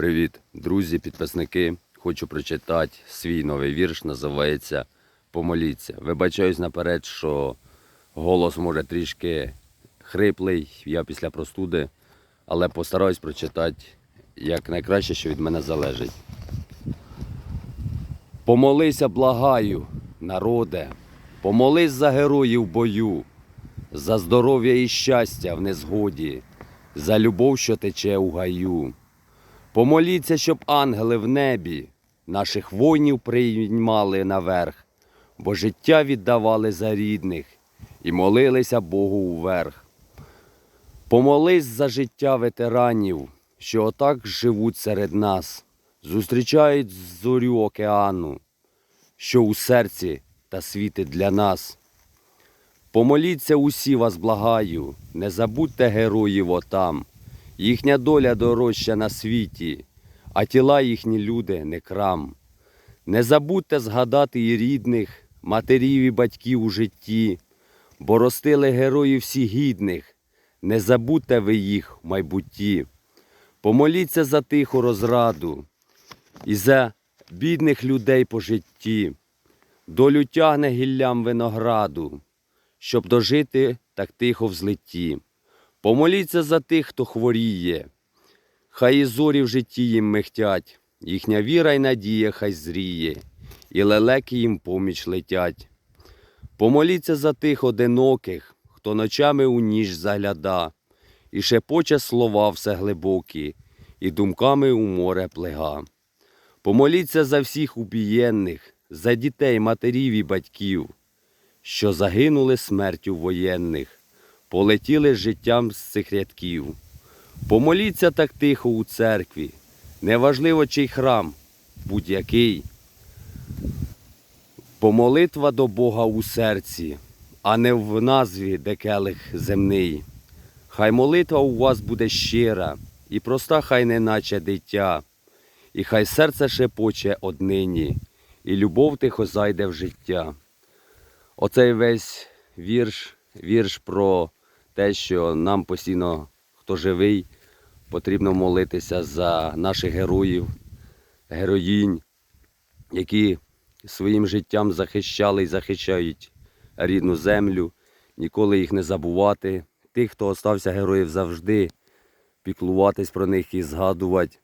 Привіт, друзі, підписники. Хочу прочитати свій новий вірш, називається Помоліться. Вибачаюсь наперед, що голос може трішки хриплий, я після простуди, але постараюсь прочитати як найкраще, що від мене залежить. Помолися, благаю, народе, помолись за героїв бою, за здоров'я і щастя в незгоді, за любов, що тече у гаю. Помоліться, щоб ангели в небі наших воїнів приймали наверх, бо життя віддавали за рідних і молилися Богу уверх. Помолись за життя ветеранів, що отак живуть серед нас, зустрічають зорю океану, що у серці та світить для нас. Помоліться усі вас благаю, не забудьте героїв отам. Їхня доля дорожча на світі, а тіла їхні люди не крам. Не забудьте згадати і рідних, матерів і батьків у житті, бо ростили героїв всі гідних, не забудьте ви їх в майбутті. Помоліться за тиху розраду і за бідних людей по житті. Долю тягне гіллям винограду, щоб дожити так тихо в злитті. Помоліться за тих, хто хворіє, хай і зорі в житті їм мехтять, їхня віра й надія хай зріє, і лелеки їм поміч летять. Помоліться за тих одиноких, хто ночами у ніж загляда, і шепоче слова все глибокі, і думками у море плега. Помоліться за всіх убієнних, за дітей, матерів і батьків, що загинули смертю воєнних полетіли з життям з цих рядків. Помоліться так тихо у церкві, неважливо чий храм, будь-який. Помолитва до Бога у серці, а не в назві де келих земний. Хай молитва у вас буде щира, і проста, хай не наче дитя, і хай серце шепоче однині, і любов тихо зайде в життя. Оцей весь вірш, вірш про те, що нам постійно, хто живий, потрібно молитися за наших героїв, героїнь, які своїм життям захищали і захищають рідну землю, ніколи їх не забувати. Тих, хто остався героїв завжди, піклуватись про них і згадувати.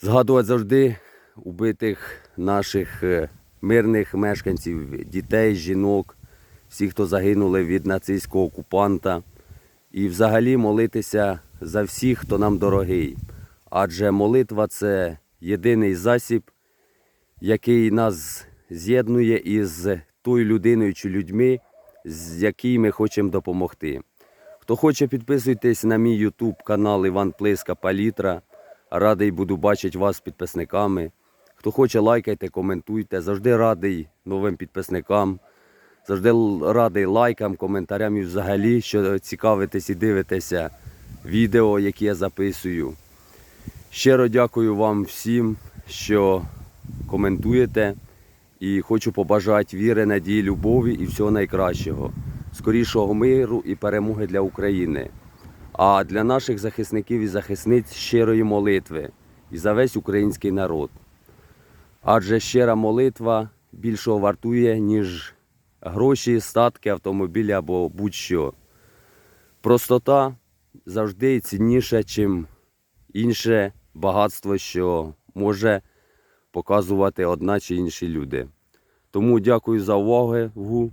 Згадувати завжди убитих наших е, мирних мешканців, дітей, жінок, всіх, хто загинули від нацистського окупанта, і взагалі молитися за всіх, хто нам дорогий. Адже молитва це єдиний засіб, який нас з'єднує із тою людиною чи людьми, з якій ми хочемо допомогти. Хто хоче, підписуйтесь на мій YouTube канал Іван Плиска Палітра. Радий буду бачити вас підписниками. Хто хоче, лайкайте, коментуйте. Завжди радий новим підписникам. Завжди радий лайкам, коментарям і взагалі, що цікавитесь і дивитеся відео, які я записую. Щиро дякую вам всім, що коментуєте. І хочу побажати віри, надії, любові і всього найкращого, скорішого миру і перемоги для України. А для наших захисників і захисниць щирої молитви і за весь український народ. Адже щира молитва більшого вартує, ніж гроші, статки, автомобілі або будь-що. Простота завжди цінніша, чим інше багатство, що може показувати одна чи інші люди. Тому дякую за увагу.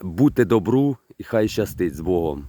Будьте добру і хай щастить з Богом.